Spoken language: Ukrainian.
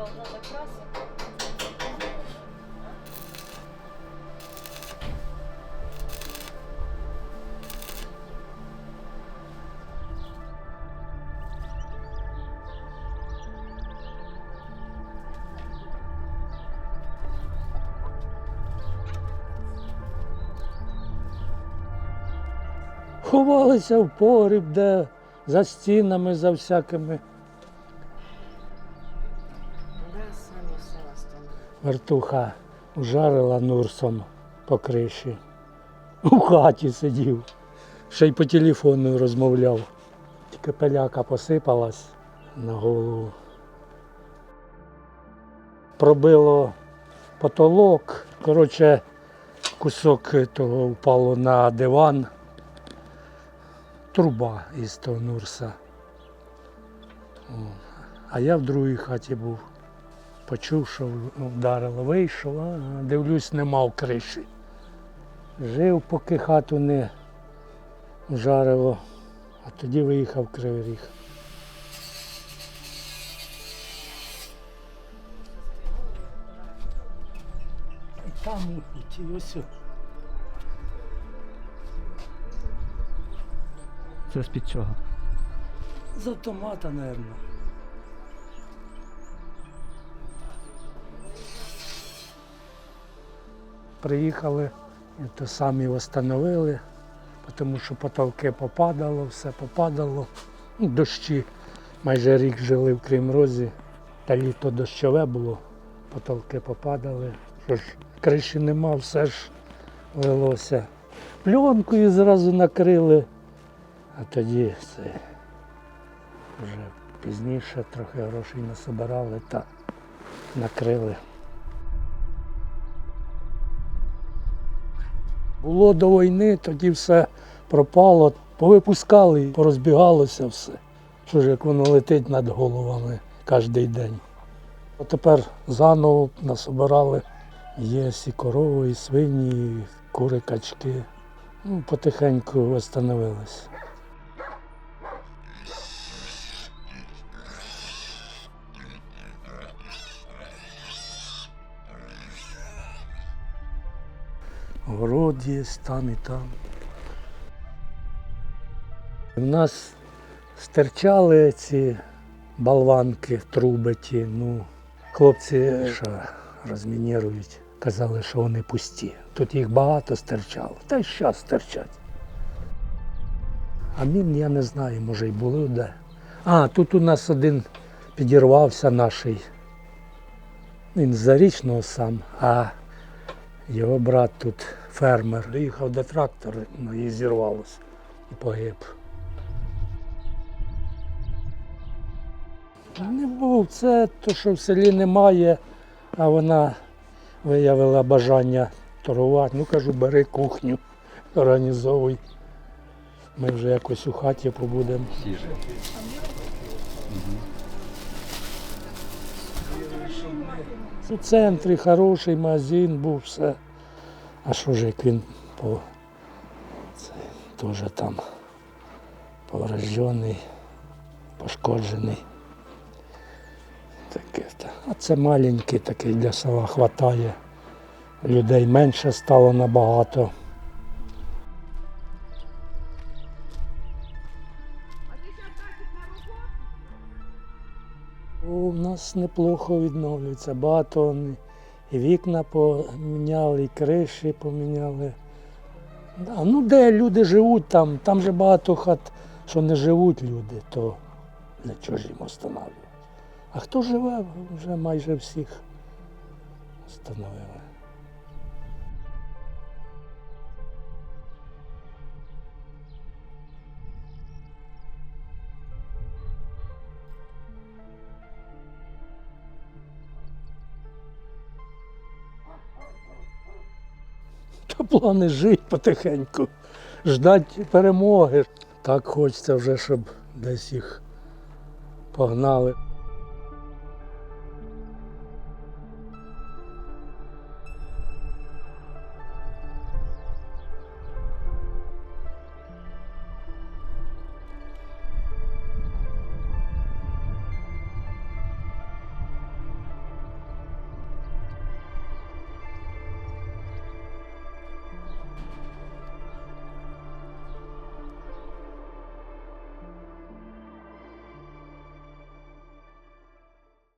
должна закрасить. Ховалися в погріб, де за стінами, за всякими вертуха жарила нурсом по криші. У хаті сидів, ще й по телефону розмовляв. Тільки пиляка посипалась на голову. Пробило потолок. Коротше, кусок того впало на диван. Труба із того Нурса. А я в другій хаті був. Почув, що вдарило, вийшов, а дивлюсь, нема в криші. Жив, поки хату не вжарило, а тоді виїхав в Кривий Ріг. І там і ті ось. Це з-під чого? З автомата, мабуть. Приїхали, і то самі встановили, тому що потолки попадало, все попадало. Ну, Дощі. Майже рік жили в Кримрозі, та літо дощове було, потолки попадали. Що ж, криші нема, все ж лилося. Пленкою зразу накрили, а тоді це вже пізніше трохи грошей насобирали та накрили. Було до війни, тоді все пропало, повипускали, порозбігалося все. Що ж, як воно летить над головами кожен день. А тепер заново насобирали. Є і корови, і свині, і кури, качки. Ну, потихеньку встановилися. Город там і там. У нас стирчали ці болванки, труби ті. Ну, хлопці, що розмінірують, казали, що вони пусті. Тут їх багато стирчало. Та й що стирчать. А мін я не знаю, може й були де. А, тут у нас один підірвався наший. Він з зарічного сам, а його брат тут фермер. Доїхав до трактора, ну і зірвалося і погиб. Не був. Це то, що в селі немає, а вона виявила бажання торгувати. Ну кажу, бери кухню, організовуй. Ми вже якось у хаті побудемо. У центрі хороший магазин був все. А що ж як він по це, теж там повреждений, пошкоджений. Таке. та. А це маленький такий для села хватає. Людей менше стало набагато. У нас неплохо відновлюється. Багато і вікна поміняли, і криші поміняли. А ну де люди живуть там, там же багато хат, що не живуть люди, то для чого ж їм встановлювати. А хто живе, вже майже всіх встановили. Плани жити потихеньку, ждати перемоги. Так хочеться вже, щоб десь їх погнали.